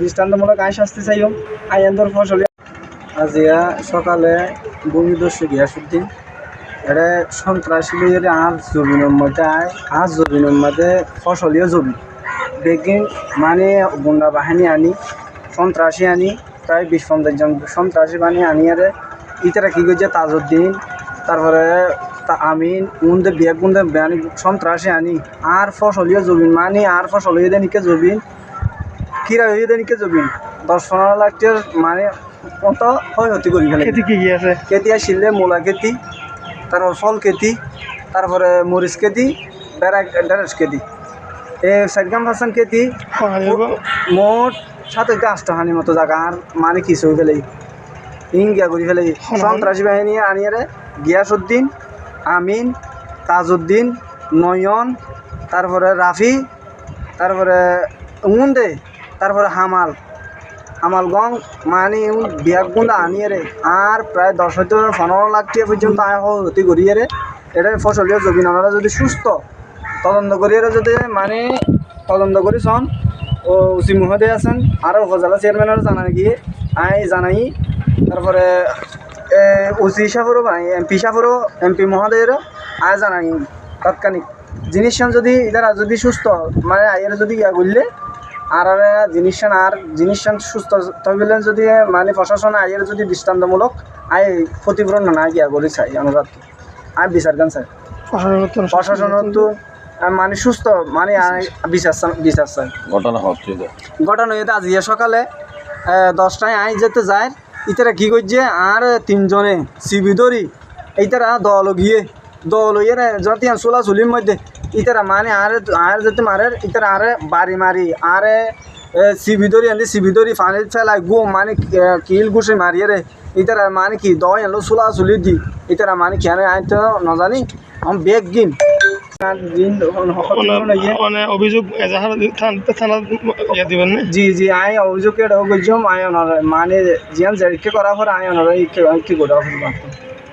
দৃষ্টান্তমূলক আইন শাস্তি চাইও। আইনদর ফসল। আজিয়া সকালে ভূমিদস্যু গিয়াসুদ্দিন এটা সন্ত্রাসী লইয়ের আর জমিনের মধ্যে আয় আর জমিনের মধ্যে ফসলীয় জমি। বেগিন মানে গুন্ডা বাহিনী আনি, সন্ত্রাসী আনি, প্রায় বিশ পঞ্চাশ জন সন্ত্রাসী বাহিনী আনি আরে ইতারা কি করছে তাজউদ্দিন, তারপরে তা আমিন, উনদে বিয়ে বেআনি সন্ত্রাসী আনি। আর ফসলীয় জমিন মানে আর ফসল হয়ে দেনিকে জমিন। কিরা হয়ে দেনিকে জমিন দশ পনেরো লাখ টাকার মানে কত হতে করি ফেলে। খেতে কি কি আছে? খেতি আসলে মূলা খেতি তারপর ফল খেতি তারপরে মরিচ খেতি ঢেঁড়স খেতি। এই সাইডগাম হাসান খেতি সহায় মোট থেকে আটটা হানি মতো জায়গা আর মানে কিছু হয়ে ফেলে। ইং গিয়া করি ফেলে। সন্ত্রাসী বাহিনী আনিয়ারে গিয়াসউদ্দিন আমিন তাজউদ্দিন নয়ন তারপরে রাফি তারপরে উমুন্দে তারপরে হামাল। হামালগং মানে বিয়াক গুন্দা আনিয়ে রে আর প্রায় দশ হয়তো পনেরো লাখ টাকা পর্যন্ত আয় হতি করিয়ে রে এটা ফসলীয় জমিন। ওনারা যদি সুস্থ, তদন্ত করিয়ে যদি মানে তদন্ত করি চন, ও উচি মহোদয় আছেন, আর উপজেলা চেয়ারম্যানের জানাই গিয়ে, আই জানাই, তারপরে হিসাবেরও বানাই এমপি হিসাবেরও এমপি মহোদয়েরও আয় জানাই তাৎক্ষণিক। জিনিস যদি এরা যদি সুস্থ মানে আইয়ের যদি ইয়া করলে আর আর জিনিস আর জিনিস সুস্থ। তহবিলে যদি মানে প্রশাসন আইয়ের যদি দৃষ্টান্তমূলক আই ক্ষতিপূরণ না গিয়া করি চাই অনুরাধ। আই বিচার গান চাই? প্রশাসন প্রশাসনের তো মানে সুস্থ মানে আই বিচার বিচার চাই। ঘটনা হচ্ছে ঘটনা হইতে আজ ইয়ে সকালে দশটায় আই যেতে যায় ইতারা কি করছে আর তিনজনে সিবি ধরি এইতারা দল গিয়ে দল ইয়ে যদি চুলা চুলির মধ্যে ইতারা মানে আর আর যেতে মারে ইতারা আরে বাড়ি মারি আরে সিবি ধরি আনতে সিবি ধরি পানি ফেলাই গো মানে কিল ঘুষে মারিয়ে রে ইতারা মানে কি দয় আনলো চুলা চুলি দি ইতারা মানে কেন আই তো নজানি আমি বেগ গিন দিন মানে অভিযোগ থানাত দিবেন জি জি আই অভিযোগ আই অনার মানে জিয়ান জেরকে করা পর আই অনার কি কি গোটা হইবা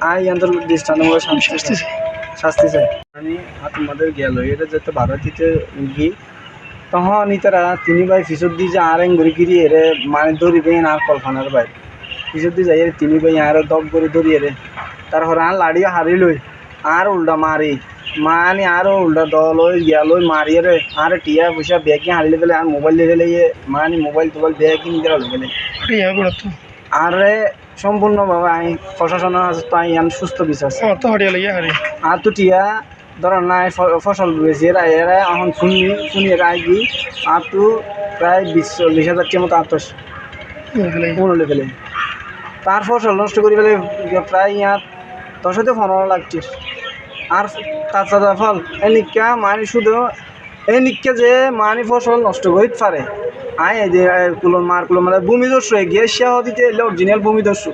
আই আন্তর দৃষ্টান্ত শাস্তি চাই। আমি তোমাদের গেল এটা যেতে ভারতীতে গি তখন ইতারা তিনি ভাই ফিসত দি যে আর গড়ি গিরি এরে মানে ধরিবে আর কল্পনার ভাই। ফিসত দি যাই তিনি ভাই আর দব করে ধরি এরে। তারপর আর লাড়িও হারি লই, আর উল্টা মারি। মানে আরও উল্টা দল ওই গিয়া লই মারি রে আর টিয়া পয়সা ব্যাগ হারিলে ফেলে, আর মোবাইল লিয়ে ফেলে মানে মোবাইল টোবাইল ব্যাগ কিনে করে তো। আর সম্পূর্ণভাবে আমি প্রশাসনের তো আমি সুস্থ লাগে হারি। আর তো টিয়া ধর নাই ফসল বেশি এরা এরা এখন শুনি শুনি এরা আগে আর তো প্রায় বিশ চল্লিশ হাজার টিয়া মতো আত্মস মনে ফেলে। তার ফসল নষ্ট করে ফেলে প্রায় ইয়ার দশ হতে পনেরো লাখ টিয়া। আর তার সাদা ফল এনিকা মানে শুধু এনিকা যে মানে ফসল নষ্ট করিতে পারে। আয় যে কুলন মার, কুলন মানে ভূমিদস্যু গিয়ে সে দিতে এলে অরিজিনাল ভূমিদস্যু।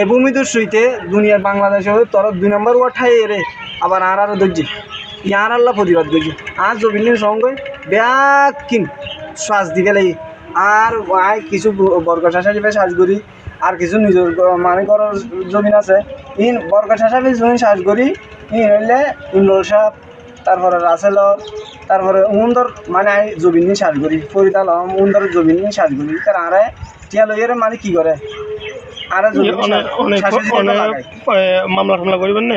এই ভূমিদস্যুইতে দুনিয়ার বাংলাদেশে তোর দুই নম্বর ওঠাই রে আবার আর আরও ধরছি ইয়ার আল্লাহ প্রতিবাদ করছি। আর জবিনের সঙ্গে ব্যাগ কিন, শ্বাস দিবে লাগি। আর আয়, কিছু বরগা শাসা দিবে শ্বাস করি। আর কিছু নিজের মানে ঘরের জমিন আছে। ইন বরগা শাসা জমিন শ্বাস করি। ইন হইলে ইমরুল সাহ তারপরে রাসেল তারপরে উন্দর মানে আমি জমিন নিয়ে সাজ করি ফরিদাল উন্দর জমিন নিয়ে সাজ করি তার আরে টিয়া লইয়ের মানে কি করে আরে। এ, মামলা টামলা করবেন না